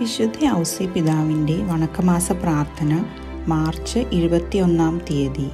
വിശുദ്ധ ഔസി പിതാവിന്റെ വണക്കമാസ പ്രാർത്ഥന മാർച്ച് ഇരുപത്തിയൊന്നാം തീയതി.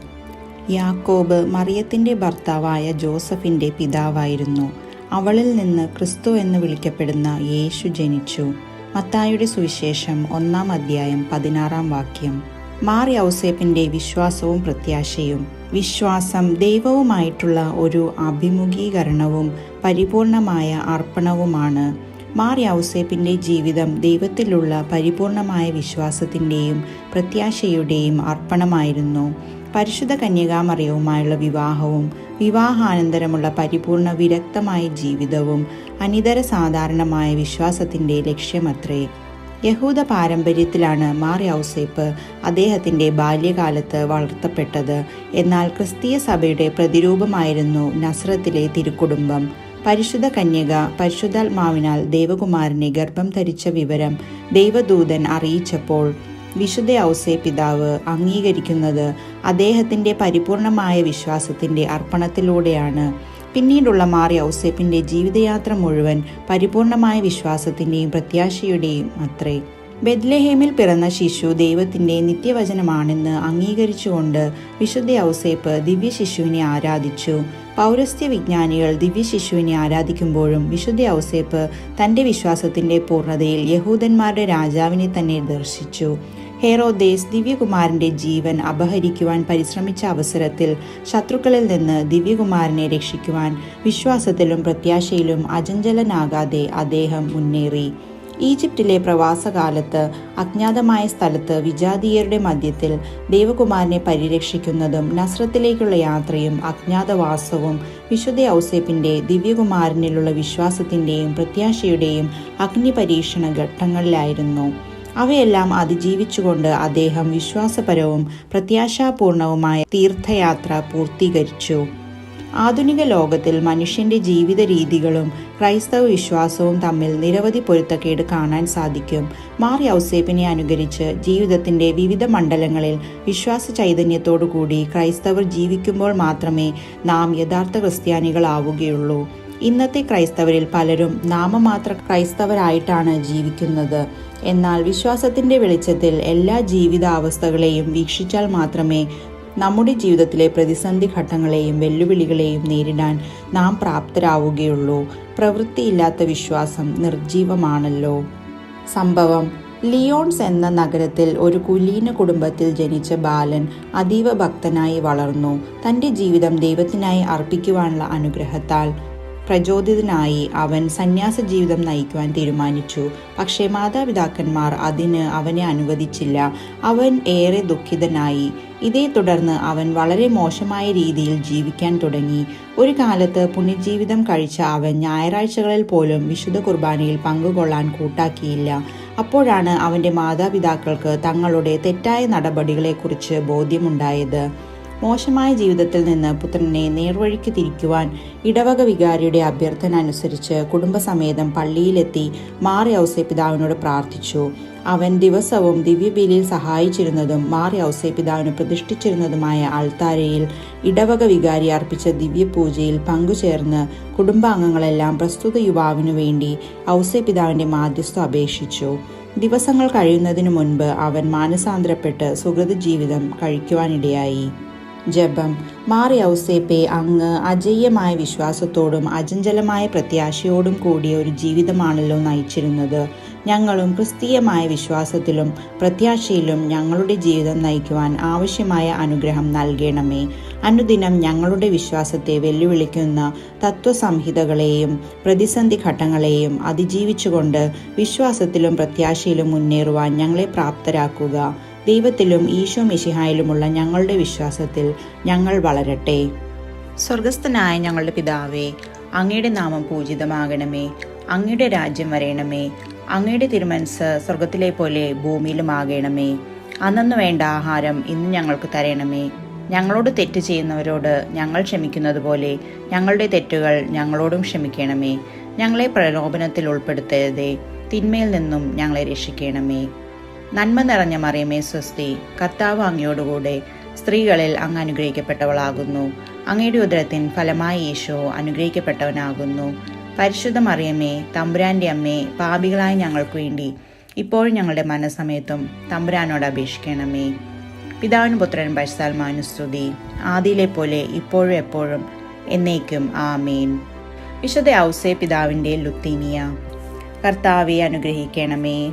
യാക്കോബ് മറിയത്തിന്റെ ഭർത്താവായ ജോസഫിന്റെ പിതാവായിരുന്നു. അവളിൽ നിന്ന് ക്രിസ്തു എന്ന് വിളിക്കപ്പെടുന്ന യേശു ജനിച്ചു. മത്തായുടെ സുവിശേഷം ഒന്നാം അധ്യായം പതിനാറാം വാക്യം. മാർ യൗസേപ്പിന്റെ വിശ്വാസവും പ്രത്യാശയും വിശ്വാസം ദൈവവുമായിട്ടുള്ള ഒരു അഭിമുഖീകരണവും പരിപൂർണമായ അർപ്പണവുമാണ് മാറി ഔസേപ്പിന്റെ ജീവിതം ദൈവത്തിലുള്ള പരിപൂർണമായ വിശ്വാസത്തിന്റെയും പ്രത്യാശയുടെയും അർപ്പണമായിരുന്നു. പരിശുദ്ധ കന്യകാമറിയവുമായുള്ള വിവാഹവും വിവാഹാനന്തരമുള്ള പരിപൂർണ വിരക്തമായ ജീവിതവും അനിതര സാധാരണമായ വിശ്വാസത്തിന്റെ ലക്ഷ്യമത്രേ. യഹൂദ പാരമ്പര്യത്തിലാണ് മാറി ഔസേപ്പ് അദ്ദേഹത്തിന്റെ ബാല്യകാലത്ത് വളർത്തപ്പെട്ടത്. എന്നാൽ ക്രിസ്തീയ സഭയുടെ പ്രതിരൂപമായിരുന്നു നസ്രത്തിലെ തിരുക്കുടുംബം. പരിശുദ്ധ കന്യക പരിശുദ്ധാത്മാവിനാൽ ദേവകുമാരനെ ഗർഭം ധരിച്ച വിവരം ദൈവദൂതൻ അറിയിച്ചപ്പോൾ വിശുദ്ധ ഔസേ പിതാവ് അംഗീകരിക്കുന്നത് അദ്ദേഹത്തിന്റെ പരിപൂർണമായ വിശ്വാസത്തിന്റെ അർപ്പണത്തിലൂടെയാണ്. പിന്നീടുള്ള മാറി ഔസേപ്പിന്റെ ജീവിതയാത്ര മുഴുവൻ പരിപൂർണമായ വിശ്വാസത്തിന്റെയും പ്രത്യാശയുടെയും അത്രേ. ബെദ്ലഹേമിൽ പിറന്ന ശിശു ദൈവത്തിന്റെ നിത്യവചനമാണെന്ന് അംഗീകരിച്ചുകൊണ്ട് വിശുദ്ധ ഔസേപ്പ് ദിവ്യ ശിശുവിനെ ആരാധിച്ചു. പൗരസ്ത്യ വിജ്ഞാനികൾ ദിവ്യ ശിശുവിനെ ആരാധിക്കുമ്പോഴും വിശുദ്ധ ഔസേപ്പ് തന്റെ വിശ്വാസത്തിന്റെ പൂർണതയിൽ യഹൂദന്മാരുടെ രാജാവിനെ തന്നെ ദർശിച്ചു. ഹേറോദേസ് ദിവ്യകുമാരന്റെ ജീവൻ അപഹരിക്കുവാൻ പരിശ്രമിച്ച അവസരത്തിൽ ശത്രുക്കളിൽ നിന്ന് ദിവ്യകുമാരനെ രക്ഷിക്കുവാൻ വിശ്വാസത്തിലും പ്രത്യാശയിലും അചഞ്ചലനാകാതെ അദ്ദേഹം മുന്നേറി. ഈജിപ്തിലെ പ്രവാസകാലത്ത് അജ്ഞാതമായ സ്ഥലത്ത് വിജാതീയരുടെ മധ്യത്തിൽ ദേവകുമാരനെ പരിരക്ഷിക്കുന്നതും നസ്രത്തിലേക്കുള്ള യാത്രയും അജ്ഞാതവാസവും വിശുദ്ധ ഔസേപ്പിന്റെ ദിവ്യകുമാരനിലുള്ള വിശ്വാസത്തിന്റെയും പ്രത്യാശയുടെയും അഗ്നിപരീക്ഷണ ഘട്ടങ്ങളിലായിരുന്നു. അവയെല്ലാം അതിജീവിച്ചുകൊണ്ട് അദ്ദേഹം വിശ്വാസപരവും പ്രത്യാശാപൂർണവുമായ തീർത്ഥയാത്ര പൂർത്തീകരിച്ചു. ആധുനിക ലോകത്തിൽ മനുഷ്യന്റെ ജീവിത രീതികളും ക്രൈസ്തവ വിശ്വാസവും തമ്മിൽ നിരവധി പൊരുത്തക്കേട് കാണാൻ സാധിക്കും. മാറി ഔസേപ്പിനെ അനുകരിച്ച് ജീവിതത്തിന്റെ വിവിധ മണ്ഡലങ്ങളിൽ വിശ്വാസ ചൈതന്യത്തോടുകൂടി ക്രൈസ്തവർ ജീവിക്കുമ്പോൾ മാത്രമേ നാം യഥാർത്ഥ ക്രിസ്ത്യാനികളാവുകയുള്ളൂ. ഇന്നത്തെ ക്രൈസ്തവരിൽ പലരും നാമമാത്ര ക്രൈസ്തവരായിട്ടാണ് ജീവിക്കുന്നത്. എന്നാൽ വിശ്വാസത്തിന്റെ വെളിച്ചത്തിൽ എല്ലാ ജീവിതാവസ്ഥകളെയും വീക്ഷിച്ചാൽ മാത്രമേ നമ്മുടെ ജീവിതത്തിലെ പ്രതിസന്ധി ഘട്ടങ്ങളെയും വെല്ലുവിളികളെയും നേരിടാൻ നാം പ്രാപ്തരാവുകയുള്ളൂ. പ്രവൃത്തിയില്ലാത്ത വിശ്വാസം നിർജീവമാണല്ലോ സംഭവം ലിയോൺസ് എന്ന നഗരത്തിൽ ഒരു കുലീന കുടുംബത്തിൽ ജനിച്ച ബാലൻ അതീവ ഭക്തനായി വളർന്നു. തന്റെ ജീവിതം ദൈവത്തിനായി അർപ്പിക്കുവാനുള്ള അനുഗ്രഹത്താൽ പ്രചോദിതനായി അവൻ സന്യാസ ജീവിതം നയിക്കുവാൻ തീരുമാനിച്ചു. പക്ഷേ മാതാപിതാക്കന്മാർ അതിന് അവനെ അനുവദിച്ചില്ല. അവൻ ഏറെ ദുഃഖിതനായി. ഇതേ തുടർന്ന് അവൻ വളരെ മോശമായ രീതിയിൽ ജീവിക്കാൻ തുടങ്ങി. ഒരു കാലത്ത് പുണ്യജീവിതം കഴിച്ച അവൻ ഞായറാഴ്ചകളിൽ പോലും വിശുദ്ധ കുർബാനയിൽ പങ്കുകൊള്ളാൻ കൂട്ടാക്കിയില്ല. അപ്പോഴാണ് അവന്റെ മാതാപിതാക്കൾക്ക് തങ്ങളുടെ തെറ്റായ നടപടികളെക്കുറിച്ച് ബോധ്യമുണ്ടായത്. മോശമായ ജീവിതത്തിൽ നിന്ന് പുത്രനെ നേർവഴിക്ക് തിരിക്കുവാൻ ഇടവക വികാരിയുടെ അഭ്യർത്ഥന അനുസരിച്ച് കുടുംബസമേതം പള്ളിയിലെത്തി മാറി ഔസേ പിതാവിനോട് പ്രാർത്ഥിച്ചു. അവൻ ദിവസവും ദിവ്യബലിയിൽ സഹായിച്ചിരുന്നതും മാറി ഔസേ പിതാവിന് പ്രതിഷ്ഠിച്ചിരുന്നതുമായ ആൾത്താരയിൽ ഇടവക വികാരി അർപ്പിച്ച ദിവ്യപൂജയിൽ പങ്കുചേർന്ന് കുടുംബാംഗങ്ങളെല്ലാം പ്രസ്തുത യുവാവിനു വേണ്ടി ഔസേ പിതാവിന്റെ മാധ്യസ്ഥം അപേക്ഷിച്ചു. ദിവസങ്ങൾ കഴിയുന്നതിനു മുൻപ് അവൻ മാനസാന്തരപ്പെട്ട് സുഹൃത ജീവിതം കഴിക്കുവാനിടയായി. ജപം. മാറി ഔസേപ്പെ അങ്ങ് അജയ്യമായ വിശ്വാസത്തോടും അചഞ്ചലമായ പ്രത്യാശയോടും കൂടിയ ഒരു ജീവിതമാണല്ലോ നയിച്ചിരുന്നത്. ഞങ്ങളും ക്രിസ്തീയമായ വിശ്വാസത്തിലും പ്രത്യാശയിലും ഞങ്ങളുടെ ജീവിതം നയിക്കുവാൻ ആവശ്യമായ അനുഗ്രഹം നൽകണമേ. അനുദിനം ഞങ്ങളുടെ വിശ്വാസത്തെ വെല്ലുവിളിക്കുന്ന തത്വസംഹിതകളെയും പ്രതിസന്ധി ഘട്ടങ്ങളെയും അതിജീവിച്ചുകൊണ്ട് വിശ്വാസത്തിലും പ്രത്യാശയിലും മുന്നേറുവാൻ ഞങ്ങളെ പ്രാപ്തരാക്കുക. ദൈവത്തിലും ഈശോ മിശിഹായിലുമുള്ള ഞങ്ങളുടെ വിശ്വാസത്തിൽ ഞങ്ങൾ വളരട്ടെ. സ്വർഗസ്ഥനായ ഞങ്ങളുടെ പിതാവേ അങ്ങയുടെ നാമം പൂജിതമാകണമേ. അങ്ങയുടെ രാജ്യം വരയണമേ അങ്ങയുടെ തിരുമനസ് സ്വർഗത്തിലെ പോലെ ഭൂമിയിലും ഭൂമിയിലുമാകണമേ. അന്നു വേണ്ട ആഹാരം ഇന്ന് ഞങ്ങൾക്ക് തരണമേ. ഞങ്ങളോട് തെറ്റ് ചെയ്യുന്നവരോട് ഞങ്ങൾ ക്ഷമിക്കുന്നത് പോലെ ഞങ്ങളുടെ തെറ്റുകൾ ഞങ്ങളോടും ക്ഷമിക്കണമേ. ഞങ്ങളെ പ്രലോഭനത്തിൽ ഉൾപ്പെടുത്തരുതേ. തിന്മയിൽ നിന്നും ഞങ്ങളെ രക്ഷിക്കണമേ. നന്മ നിറഞ്ഞ മറിയമേ സ്വസ്തി കർത്താവ് അങ്ങയോടുകൂടെ സ്ത്രീകളിൽ അങ്ങ് അനുഗ്രഹിക്കപ്പെട്ടവളാകുന്നു. അങ്ങയുടെ ഉദരത്തിൻ ഫലമായി യേശോ അനുഗ്രഹിക്കപ്പെട്ടവനാകുന്നു. പരിശുദ്ധ മറിയമ്മേ തമ്പുരാന്റെ അമ്മേ പാപികളായ ഞങ്ങൾക്ക് വേണ്ടി ഇപ്പോഴും ഞങ്ങളുടെ മനസ്സമയത്തും തമ്പുരാനോട് അപേക്ഷിക്കണമേ. പിതാവിനും പുത്രനും പരിശാൽമാനുസ്തുതി ആദിയിലെ പോലെ ഇപ്പോഴും എപ്പോഴും എന്നേക്കും ആമേൻ. വിശുദ്ധ ഔസേ പിതാവിന്റെ ലുത്തീനിയ കർത്താവെ അനുഗ്രഹിക്കണമേ.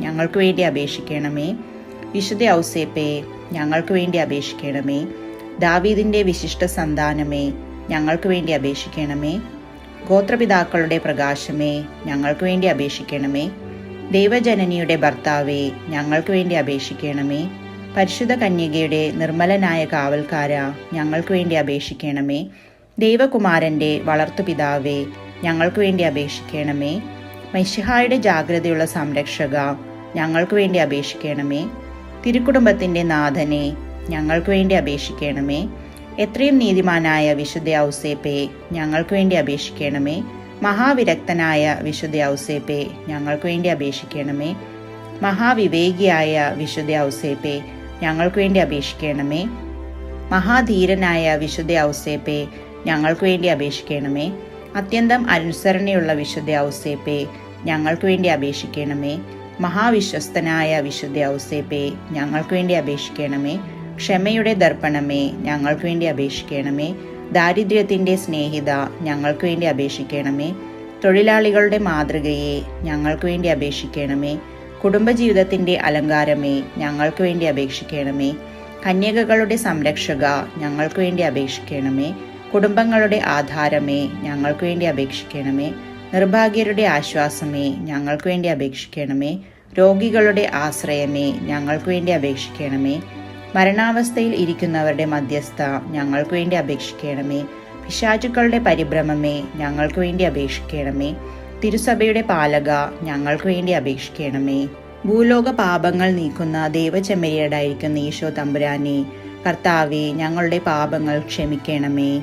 ഞങ്ങൾക്ക് വേണ്ടി അപേക്ഷിക്കണമേ. വിശുദ്ധ ഔസേപ്പേ ഞങ്ങൾക്ക് വേണ്ടി അപേക്ഷിക്കണമേ. ദാവീദിന്റെ വിശിഷ്ട സന്താനമേ ഞങ്ങൾക്ക് വേണ്ടി അപേക്ഷിക്കണമേ. ഗോത്രപിതാക്കളുടെ പ്രകാശമേ ഞങ്ങൾക്ക് വേണ്ടി അപേക്ഷിക്കണമേ. ദൈവജനനിയുടെ ഭർത്താവേ ഞങ്ങൾക്ക് വേണ്ടി അപേക്ഷിക്കണമേ. പരിശുദ്ധ കന്യകയുടെ നിർമ്മലനായ കാവൽക്കാര ഞങ്ങൾക്ക് വേണ്ടി അപേക്ഷിക്കണമേ. ദൈവകുമാരന്റെ വളർത്തുപിതാവേ ഞങ്ങൾക്ക് വേണ്ടി അപേക്ഷിക്കണമേ. മഷിഹായുടെ ജാഗ്രതയുള്ള സംരക്ഷക ഞങ്ങൾക്ക് വേണ്ടി അപേക്ഷിക്കണമേ. തിരുക്കുടുംബത്തിന്റെ നാഥനെ ഞങ്ങൾക്ക് വേണ്ടി അപേക്ഷിക്കണമേ. എത്രയും നീതിമാനായ വിശുദ്ധ ഔസേപ്പെ ഞങ്ങൾക്ക് വേണ്ടി അപേക്ഷിക്കണമേ. മഹാവിരക്തനായ വിശുദ്ധ ഔസേപ്പെ ഞങ്ങൾക്ക് വേണ്ടി അപേക്ഷിക്കണമേ. മഹാവിവേകിയായ വിശുദ്ധ ഔസേപ്പെ ഞങ്ങൾക്ക് വേണ്ടി അപേക്ഷിക്കണമേ. മഹാധീരനായ വിശുദ്ധ ഔസേപ്പെ ഞങ്ങൾക്ക് വേണ്ടി അപേക്ഷിക്കണമേ. അത്യന്തം അനുസരണയുള്ള വിശുദ്ധ ഔസേപ്പെ ഞങ്ങൾക്ക് വേണ്ടി അപേക്ഷിക്കണമേ. മഹാവിശ്വസ്തനായ വിശുദ്ധ ഔസേപ്പെ ഞങ്ങൾക്ക് വേണ്ടി അപേക്ഷിക്കണമേ. ക്ഷമയുടെ ദർപ്പണമേ ഞങ്ങൾക്ക് വേണ്ടി അപേക്ഷിക്കണമേ. ദാരിദ്ര്യത്തിന്റെ സ്നേഹിത ഞങ്ങൾക്ക് വേണ്ടി അപേക്ഷിക്കണമേ. തൊഴിലാളികളുടെ മാതൃകയെ ഞങ്ങൾക്ക് വേണ്ടി അപേക്ഷിക്കണമേ. കുടുംബജീവിതത്തിന്റെ അലങ്കാരമേ ഞങ്ങൾക്ക് വേണ്ടി അപേക്ഷിക്കണമേ. കന്യകകളുടെ സംരക്ഷക ഞങ്ങൾക്ക് വേണ്ടി അപേക്ഷിക്കണമേ. കുടുംബങ്ങളുടെ ആധാരമേ ഞങ്ങൾക്ക് വേണ്ടി അപേക്ഷിക്കണമേ. നിർഭാഗ്യരുടെ ആശ്വാസമേ ഞങ്ങൾക്ക് വേണ്ടി അപേക്ഷിക്കണമേ. രോഗികളുടെ ആശ്രയമേ ഞങ്ങൾക്ക് വേണ്ടി അപേക്ഷിക്കണമേ. മരണാവസ്ഥയിൽ ഇരിക്കുന്നവരുടെ മധ്യസ്ഥ ഞങ്ങൾക്ക് വേണ്ടി അപേക്ഷിക്കണമേ. പിശാചുക്കളുടെ പരിഭ്രമമേ ഞങ്ങൾക്ക് വേണ്ടി അപേക്ഷിക്കണമേ. തിരുസഭയുടെ പാലക ഞങ്ങൾക്ക് വേണ്ടി അപേക്ഷിക്കണമേ. ഭൂലോക പാപങ്ങൾ നീക്കുന്ന ദൈവചെമ്മരിയടായിരിക്കുന്ന ഈശോ തമ്പുരാനെ കർത്താവെ ഞങ്ങളുടെ പാപങ്ങൾ ക്ഷമിക്കണമേ.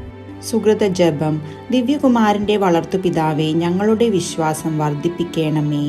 സുഹൃത ജപം ദിവ്യകുമാരന്റെ വളർത്തുപിതാവെ ഞങ്ങളുടെ വിശ്വാസം വർദ്ധിപ്പിക്കണമേ.